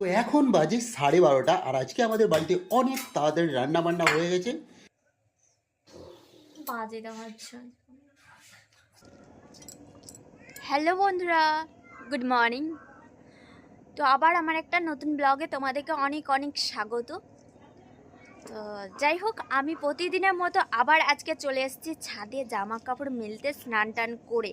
তো এখন বাজে সাড়ে বারোটা, আর আজকে আমাদের বাড়িতে অনেক তাড়াতাড়ি রান্না বান্না হয়ে গেছে। হ্যালো বন্ধুরা গুড মর্নিং তো আবার আমার একটা নতুন ব্লগে তোমাদেরকে অনেক অনেক স্বাগত। তো যাই হোক, আমি প্রতিদিনের মতো আবার আজকে চলে এসেছি ছাদে জামা কাপড় মেলতে স্নান টান করে।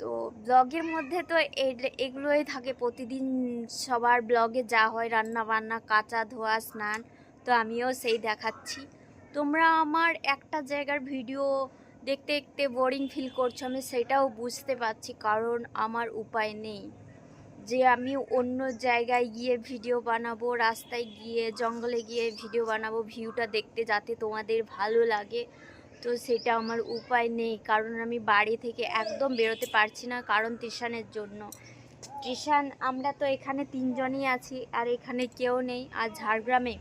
তো ব্লগের মধ্যে তো এগুলোই থাকে। প্রতিদিন সবার ব্লগে যা হয় রান্না বান্না, কাঁচা ধোয়া, স্নান, তো আমিও সেই দেখাচ্ছি। তোমরা আমার একটা জায়গার ভিডিও দেখতে দেখতে বোরিং ফিল করছ, আমি সেটাও বুঝতে পারছি কারণ আমার উপায় নেই। যে আমি অন্য জায়গায় গিয়ে ভিডিও বানাবো, রাস্তায় গিয়ে জঙ্গলে গিয়ে ভিডিও বানাবো, ভিউটা দেখতে যাতে তোমাদের ভালো লাগে। তো সেটা আমার উপায় নেই। কারণ আমি বাড়ি থেকে একদম বেরোতে পারছি না কারণ টিশানের জন্য। টিশান আমরা তো এখানে তিনজনই আছি আর এখানে কেউ নেই। আর ঝাড়গ্রামে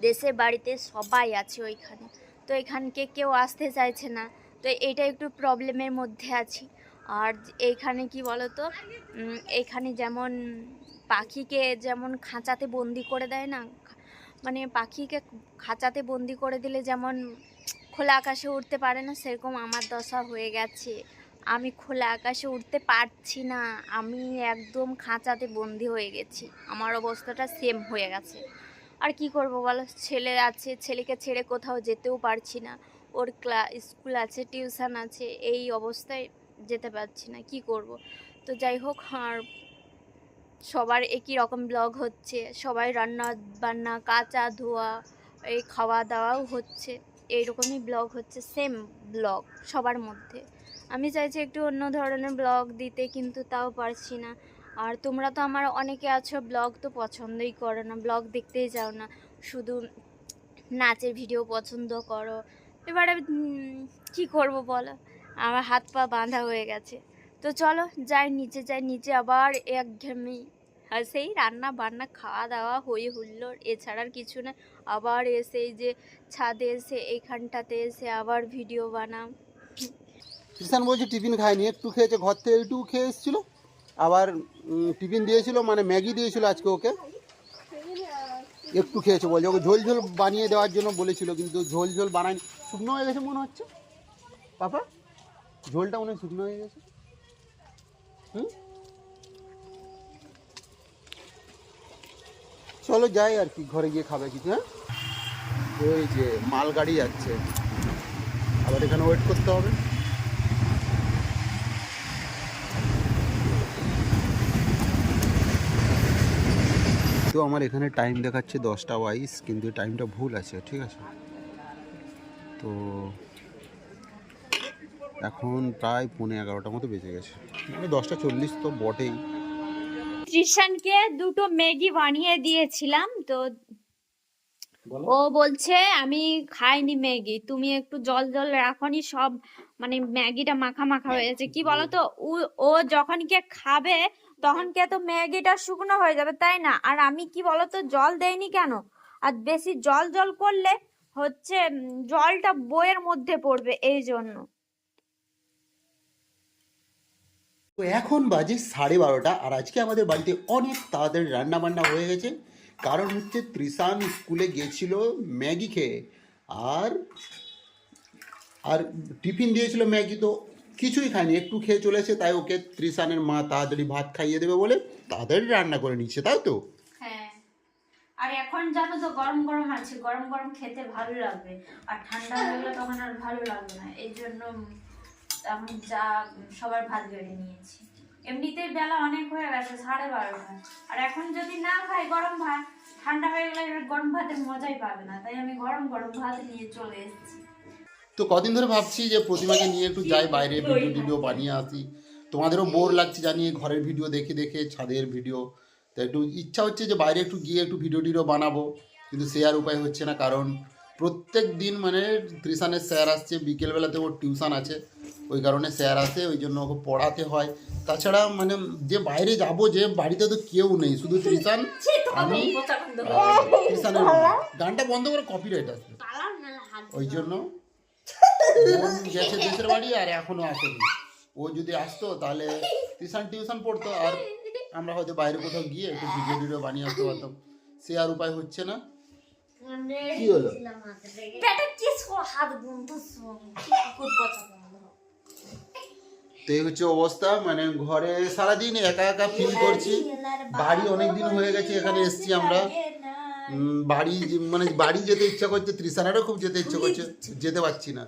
দেশের বাড়িতে সবাই আছে ওইখানে। তো এখানকে কেউ আসতে চাইছে না। তো এটা একটু প্রবলেমের মধ্যে আছি। আর এইখানে কি বলতো? উম, এইখানে যেমন পাখিকে যেমন খাঁচাতে বন্দি করে দেয় না মানে পাখিকে খাঁচাতে বন্দি করে দিলে যেমন খোলা আকাশে উঠতে পারে না, সেরকম আমার দশা হয়ে গেছে। আমি খোলা আকাশে উঠতে পারছি না, আমি একদম খাঁচাতে বন্দি হয়ে গেছি। আমার অবস্থাটা সেম হয়ে গেছে। আর কি করব বলো? ছেলে আছে, ছেলেকে ছেড়ে কোথাও যেতেও পারছি না। ওর ক্লা, স্কুল আছে, টিউশন আছে, এই অবস্থায় যেতে পারছি না, কি করব? তো যাই হোক, আর সবার একই রকম ব্লগ হচ্ছে। সবাই রান্না বান্না কাঁচা ধোয়া, এই খাওয়া দাওয়াও হচ্ছে। এইরকমই ব্লগ হচ্ছে সেম ব্লগ সবার মধ্যে। আমি চাইছি একটু অন্য ধরনের ব্লগ দিতে, কিন্তু তাও পারছি না। আর তোমরা তো আমার অনেকে আছো, ব্লগ তো পছন্দই করো না, ব্লগ দেখতেই যাও না। শুধু নাচের ভিডিও পছন্দ করো। এবারে কি করব বলো? আমার হাত পা বাঁধা হয়ে গেছে। তো চলো, যাই, নিচে যাই, নিচে আবার একঘেয়েমি আর সেই রান্না বান্না খাওয়া দাওয়া হই হুল্লোড় এছাড়ার কিছু না। আবার এসে এই যে ছাদে এসে এইখানটাতে এসে আবার ভিডিও বানাম। কিষান বলছে, টিফিন খায়নি একটু খেয়েছে, ঘর থেকে একটু খেয়ে এসেছিল। আবার টিফিন দিয়েছিল মানে ম্যাগি দিয়েছিল আজকে ওকে। একটু খেয়েছে বলছে। ওকে ঝোল ঝোল বানিয়ে দেওয়ার জন্য বলেছিল, কিন্তু ঝোল ঝোল বানায়নি। শুকনো হয়ে গেছে মনে হচ্ছে। পাপা, ঝোলটা মনে হয় শুকনো হয়ে গেছে। হুম? চলো যাই আর কি, ঘরে গিয়ে খাবে কিছু হ্যাঁ? ওই যে মালগাড়ি যাচ্ছে। আবার এখানে ওয়েট করতে হবে। তো আমার এখানে টাইম দেখাচ্ছে দশটা ওয়াইস কিন্তু টাইমটা ভুল আছে, ঠিক আছে? তো এখন প্রায় পৌনে এগারোটার মতো বেজে গেছে। মানে দশটা চল্লিশ তো বটেই। ত্রিশানকে দুটো ম্যাগি বানিয়ে দিয়েছিলাম তো ও বলছে আমি খাইনি ম্যাগি তুমি একটু জল জল রাখনি সব মানে ম্যাগিটা মাখা মাখা হয়ে যাচ্ছে কি বলতো? ও- যখন কে খাবে তখন কে তো ম্যাগিটা শুকনো হয়ে যাবে তাই না? আর আমি কি বলতো জল দেইনি কেন? আর বেশি জল জল করলে হচ্ছে জলটা বইয়ের মধ্যে পড়বে এই জন্য তো এখন বাজে সাড়ে বারোটা আর আজকে আমাদের বাড়িতে অনেক তাড়াতাড়ি রান্নাবান্না হয়ে গেছে। কারণ হচ্ছে ত্রিশান স্কুলে গিয়েছিল ম্যাগি খেয়ে। আর আর টিফিন দিয়েছিল ম্যাগি তো কিছুই খায়নি। একটু খেয়ে চলেছে তাই ওকে ত্রিশানের মা তাড়াতাড়ি ভাত খাইয়ে দেবে বলে তাড়াতাড়ি রান্না করে নিচ্ছে তাই তো? হ্যাঁ। আর এখন জানো তো গরম গরম আছে, গরম গরম খেতে ভালো লাগবে। আর ঠান্ডা হয়ে গেলে তখন আর ভালো লাগবে না। এই জন্য আমি যা সবার ভাত বেড়ে নিয়েছি। এমনিতেই বেলা অনেক হয়ে গেছে, সাড়ে বারোটা। আর এখন যদি না খাই, গরম ভাত, ঠান্ডা হয়ে গেলে গরম ভাতের মজাই পাবে না, তাই আমি গরম গরম ভাত নিয়ে চলে এসেছি। তো কদিন ধরে ভাবছি যে প্রতিমাকে নিয়ে একটু যাই, বাইরে ভিডিও টিডিও বানিয়ে আসি। তোমাদেরও বোর লাগছে জানিয়ে, ঘরের ভিডিও দেখে দেখে, ছাদের ভিডিও। তো একটু ইচ্ছা হচ্ছে যে বাইরে একটু গিয়ে একটু ভিডিও টিডিও বানাবো, কিন্তু সে আর উপায় হচ্ছে না, কারণ প্রত্যেক দিন মানে ত্রিশানের স্যার আসছে বিকেলবেলাতে ওর টিউশন আছে। ওই কারণে স্যার আসে ওই জন্য ওকে পড়াতে হয়। তাছাড়া মানে যে বাইরে যাব যে বাড়িতে তো কেউ নেই শুধু ত্রিশান আমি ত্রিশানের গানটা বন্ধ করে কপিরাইট আসবে। ওই জন্য গেছে দেশের বাড়ি আর এখনও আসেনি। ও যদি আসতো তাহলে টিউশন টিউশন পড়তো আর আমরা হয়তো বাইরে কোথাও গিয়ে একটু ভিডিও টিডিও বানিয়ে আসতে পারতাম। সে আর উপায় হচ্ছে না। কি হলো? হাত বন্ধ কুকুর পচা তো এই হচ্ছে অবস্থা মানে ঘরে সারাদিন একা একা ফিল করছি। বাড়ি অনেক দিন হয়ে গেছে এখানে এসছি আমরা। বাড়ি মানে বাড়ি যেতে ইচ্ছা করছে ত্রিশানারও খুব যেতে ইচ্ছা করছে যেতে পারছি না।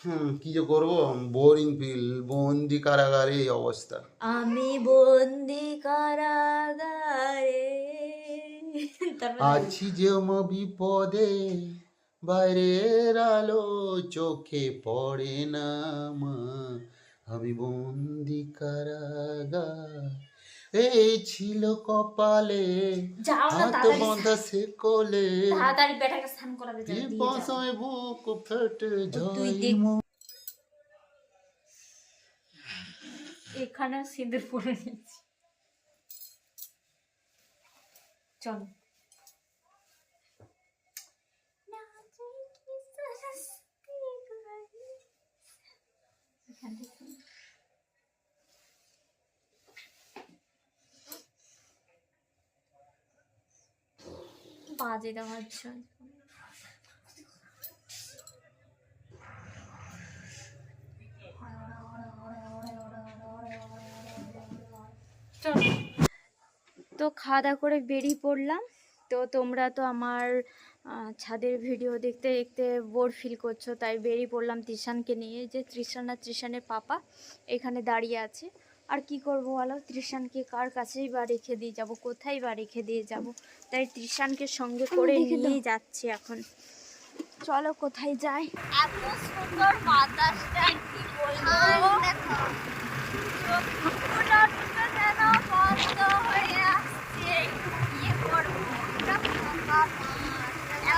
হুম কি যে করব? বোরিং ফিল বন্দি কারাগারে এই অবস্থা। আমি বন্দি কারাগারে। আছি যে বিপদে। বাইরের আলো চোখে পড়ে না মা আমি বন্দি এই ছিল কপালে। হাত বাঁধা সে কোলে। বাসায় বুক ফেটে যায় এখানে সিঁদুর পরে নিচ্ছি চলো। বাজে দেওয়ার জন্য তো খাওয়া দাওয়া করে বেরিয়ে পড়লাম। তো তোমরা তো আমার ছাদের ভিডিও দেখতে দেখতে বোর ফিল করছ। তাই বেরিয়ে পড়লাম ত্রিশানকে নিয়ে। যে ত্রিশান আর ত্রিশানের পাপা এখানে দাঁড়িয়ে আছে। আর কি করব বলো? ত্রিশানকে কার কাছেই বা রেখে দিয়ে যাব? কোথায় বা রেখে দিয়ে যাব? তাই ত্রিশানকে সঙ্গে করে নিয়ে যাচ্ছি এখন। চলো কোথায় যাই? এত সুন্দর বাতাসটা কি বলব চোখগুলো দুটো যেন বন্ধ হয়ে আসছে ইয়ে করব ওটা ফাঁকা মাঠ। এত ঘুম পাচ্ছে আমার আর দেখো সবুজ সবুজ ধানের গাছ উঠে গেছে আবার কোথায় যাব তাও জানি না খাওয়ার পরে একটু ঘুমোইনি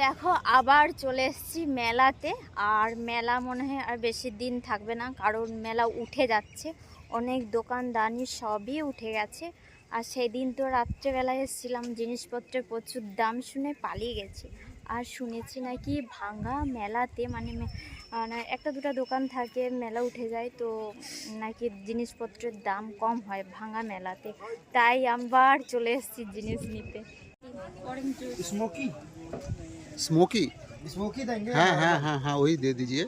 দেখো, আবার চলে এসেছি মেলাতে। আর মেলা মনে হয় আর বেশি দিন থাকবে না, কারণ মেলা উঠে যাচ্ছে। অনেক দোকানদানি সবই উঠে গেছে। আর সেদিন তো রাত্রেবেলায় এসেছিলাম জিনিসপত্রের প্রচুর দাম শুনে পালিয়ে গেছি। আর শুনেছি নাকি ভাঙ্গা মেলাতে মানে, মানে একটা দুটো দোকান থাকে মেলা উঠে যায় তো নাকি জিনিসপত্রের দাম কম হয় ভাঙ্গা মেলাতে। তাই আবার চলে এসেছি জিনিস নিতে। স্মোকি? স্মোকি? স্মোকি হ্যাঁ হ্যাঁ হ্যাঁ হ্যাঁ ওই দিয়ে দিজিয়ে।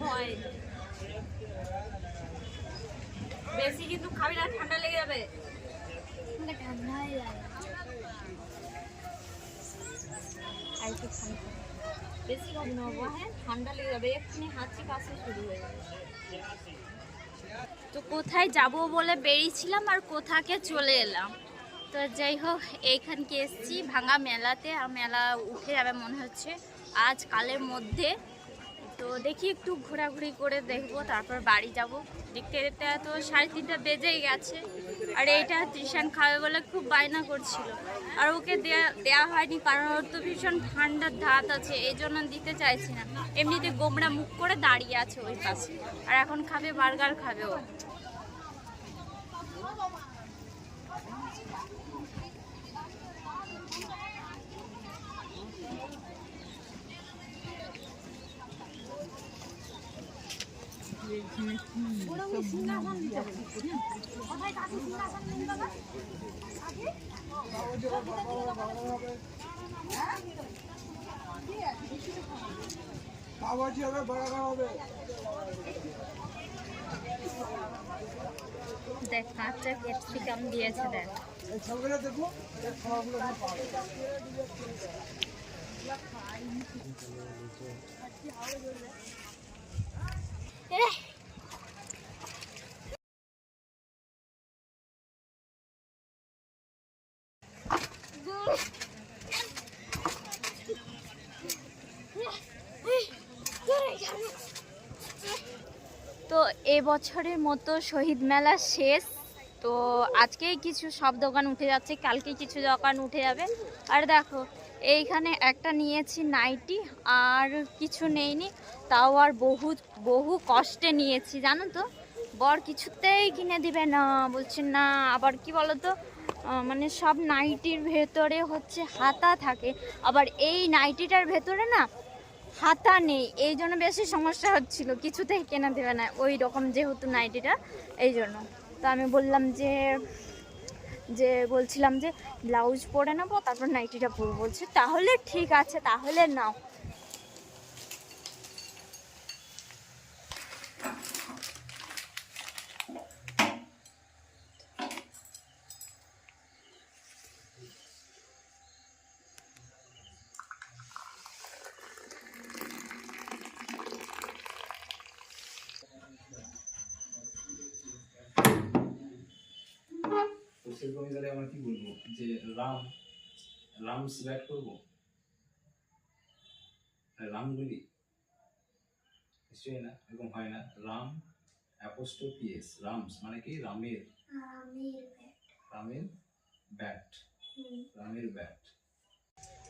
ভয়। বেশি কিন্তু খাবি না ঠান্ডা লেগে যাবে। ঠান্ডাই লাগে। বেশি না হ্যাঁ? ঠান্ডা লেগে যাবে। এক্ষুনি হাঁচি কাশি শুরু হয়ে যাবে। তো কোথায় যাব বলে বেরিয়েছিলাম আর কোথাকে চলে এলাম? তো যাই হোক এইখানকে এসেছি ভাঙা মেলাতে। আর মেলা উঠে যাবে মনে হচ্ছে। আজ কালের মধ্যে। তো দেখি একটু ঘোরাঘুরি করে দেখব, তারপর বাড়ি যাব। দেখতে দেখতে তো সাড়ে তিনটা বেজেই গেছে। আর এইটা ত্রিশান খাবে বলে খুব বায়না করছিল। আর ওকে দেয়া দেওয়া হয়নি কারণ ওর তো ভীষণ ঠান্ডার ধাত আছে, এই জন্য দিতে চাইছি না। এমনিতে গোমড়া মুখ করে দাঁড়িয়ে আছে ওই পাশে। আর এখন খাবে, বার্গার খাবে ও। পাওয়াজি হবে বাড়ানো হবে। দেখ কাঁচা ক্যাপসিকাম দিয়েছে দেখ। ছবিটা দেখো এই খাওয়াগুলো তো এবছরের মতো শহীদ মেলা শেষ। তো আজকেই কিছু সব দোকান উঠে যাচ্ছে, কালকে কিছু দোকান উঠে যাবে। আর দেখো, এইখানে একটা নিয়েছি নাইটি, আর কিছু নেইনি। তাও আর বহু বহু কষ্টে নিয়েছি, জানো তো? বর কিছুতেই কিনে দিবে না বলছে না। আবার কি বলো তো মানে সব নাইটির ভেতরে হচ্ছে হাতা থাকে। আবার এই নাইটিটার ভেতরে না হাতা নেই। এই জন্য বেশি সমস্যা হচ্ছিল, কিছুতেই কেনা দেবে না। ওই রকম যেহেতু নাইটিটা, এই জন্য। তো আমি বললাম যে যে বলছিলাম যে, ব্লাউজ পরে নেব, তারপর নাইটিটা পরবো। বলছে, তাহলে ঠিক আছে, তাহলে নাও তো সেরকমই তাহলে আমরা কি বলব? যে রাম রামস ব্যাট করব? রামগুলি নিশ্চয়ই না এরকম হয় না। রাম অ্যাপোস্টোপিএস রামস মানে কি? রামের। রামের ব্যাট রামের ব্যাট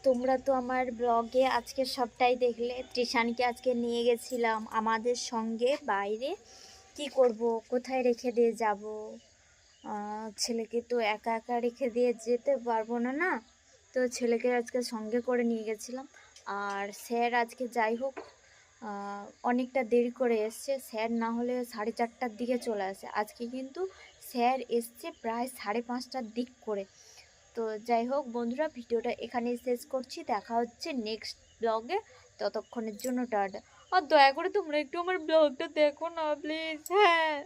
তোমরা তো আমার ব্লগে আজকে সবটাই দেখলে। ত্রিশানকে আজকে নিয়ে গেছিলাম আমাদের সঙ্গে বাইরে। কি করব? কোথায় রেখে দিয়ে যাব? ছেলেকে তো একা একা রেখে দিয়ে যেতে পারব না না? তো ছেলেকে আজকে সঙ্গে করে নিয়ে গেছিলাম। আর স্যার আজকে যাই হোক অনেকটা দেরি করে এসছে। স্যার না হলে সাড়ে চারটার দিকে চলে আসে। আজকে কিন্তু স্যার এসছে প্রায় সাড়ে পাঁচটার দিক করে। তো যাই হোক বন্ধুরা, ভিডিওটা এখানেই শেষ করছি। দেখা হচ্ছে নেক্সট ব্লগে ততক্ষণের জন্য টাটা। আর দয়া করে তোমরা একটু আমার ব্লগটা দেখো না প্লিজ হ্যাঁ।